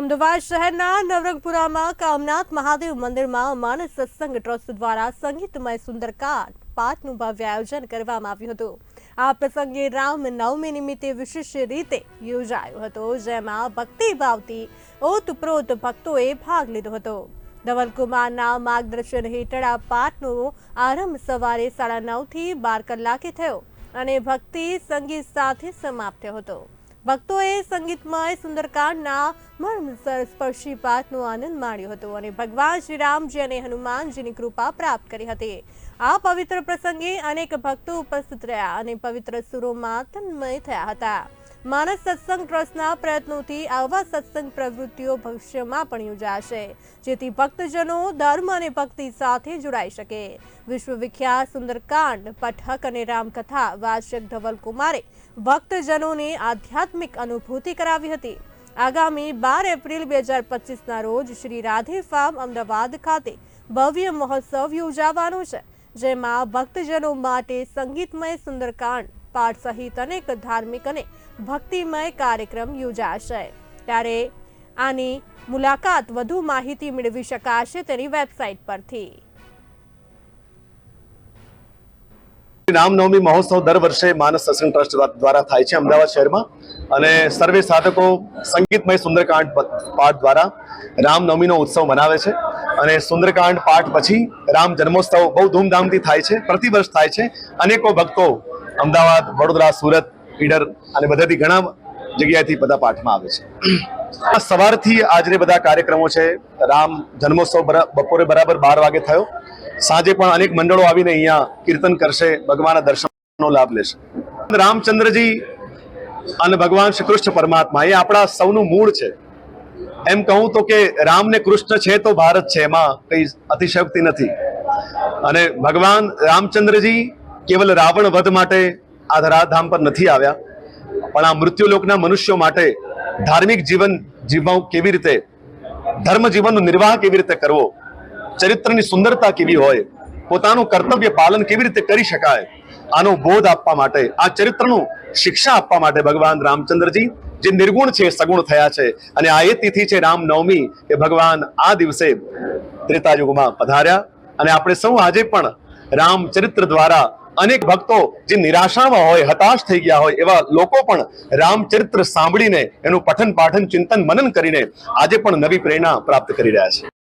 અમદાવાદ શહેરના નવરંગપુરામાં કામનાથ મહાદેવ મંદિરમાં માનસ સત્સંગ ટ્રસ્ટ દ્વારા સંગીતમય સુંદરકાંડ પાઠનું ભવ્ય આયોજન કરવામાં આવ્યું હતું. આ પ્રસંગે રામ નવમી નિમિત્તે વિશેષ રીતે યોજાયો હતો, જેમાં ભક્તિભાવથી ઓતપ્રોત ભક્તોએ ભાગ લીધો હતો. ધવલકુમારના માર્ગદર્શન હેઠળ આ પાઠનો આરંભ સવારે સાડા નવથી બાર કલાકે થયો અને ભક્તિ સંગીત સાથે સમાપ્ત થયો હતો. ભક્તોએ સંગીતમય સુંદરકાંડના મર્મ સ્પર્શી પાઠનો આનંદ માણ્યો હતો અને ભગવાન શ્રી રામજી અને હનુમાનજીની કૃપા પ્રાપ્ત કરી હતી. આ પવિત્ર પ્રસંગે અનેક ભક્તો ઉપસ્થિત રહ્યા અને પવિત્ર સુરોમાં તન્મય થયા હતા. માનસ સત્સંગ ટ્રસ્ટના પ્રયત્નોથી આવા સત્સંગ પ્રવૃત્તિઓ ભવિષ્યમાં પણ યોજાશે, જેથી ભક્તજનો ધર્મ અને ભક્તિ સાથે જોડાઈ શકે. વિશ્વવિખ્યાત સુંદરકાંડ, પઠક અને રામકથા, વાચક ધવલકુમારે ભક્તજનોને આધ્યાત્મિક અનુભૂતિ કરાવી હતી. આગામી બાર એપ્રિલ બે હજાર પચીસના રોજ શ્રી રાધે ફાર્મ અમદાવાદ ખાતે ભવ્ય મહોત્સવ યોજાવાનો છે, જેમાં ભક્તજનો માટે સંગીતમય સુંદરકાંડ પાઠ સહિત અનેક ધાર્મિક અને ભક્તિમય કાર્યક્રમ યોજાશે. ત્યારે આની મુલાકાત વધુ માહિતી મેળવી શકાશે તેની વેબસાઇટ પરથી. રામનવમી મહોત્સવ દર વર્ષે માનસ સત્સંગ ટ્રસ્ટ દ્વારા થાય છે અમદાવાદ શહેરમાં. અને સર્વે સાધકો સંગીતમય સુંદરકાંડ પાઠ દ્વારા રામનવમીનો ઉત્સવ મનાવે છે. અને સુંદરકાંડ પાઠ પછી રામ જન્મોત્સવ બહુ ધૂમધામથી થાય છે. પ્રતિવર્ષ થાય છે. અનેકો ભક્તો અમદાવાદ, વડોદરા, સુરત, ઈડર અને બધાથી ઘણા જગ્યાએથી બધા પાઠમાં આવે છે. સવારથી આજે બધા કાર્યક્રમો છે. રામ જન્મોત્સવ બપોરે બરાબર બાર વાગે થયો. સાંજે પણ અનેક મંડળો આવીને અહીંયા કીર્તન કરશે, ભગવાનના દર્શનનો લાભ લેશે. રામચંદ્રજી અને ભગવાન શ્રી કૃષ્ણ પરમાત્મા, એ આપણા સૌનું મૂળ છે. એમ કહું તો કે રામ ને કૃષ્ણ છે તો ભારત છે, એમાં કઈ અતિશયોક્તિ નથી. અને ભગવાન રામચંદ્રજી કેવલ રાવણ વધ માટે આ ધરાધામ પર નથી આવ્યા, પણ આ મૃત્યુલોકના મનુષ્યો માટે ધાર્મિક જીવન જીવવું કેવી રીતે, ધર્મ જીવનનો નિર્વાહ કેવી રીતે કરવો, ચરિત્રની સુંદરતા કેવી હોય, પોતાનું કર્તવ્ય પાલન કેવી રીતે કરી શકાય, આનો બોધ આપવા માટે, આ ચરિત્રનું શિક્ષા આપવા માટે ભગવાન રામચંદ્રજી, જે નિર્ગુણ છે, સગુણ થયા છે, અને આ એ તિથિ છે રામનવમી, કે ભગવાન આ દિવસે ત્રેતાયુગમાં પધાર્યા, અને આપણે સૌ આજે પણ રામચરિત્ર દ્વારા અનેક ભક્તો જે નિરાશામાં હોય, હતાશ થઈ ગયા હોય, એવા લોકો પણ રામચરિત્ર સાંભળીને એનું પઠન પાઠન ચિંતન, મનન કરીને આજે પણ નવી પ્રેરણા પ્રાપ્ત કરી રહ્યા છે.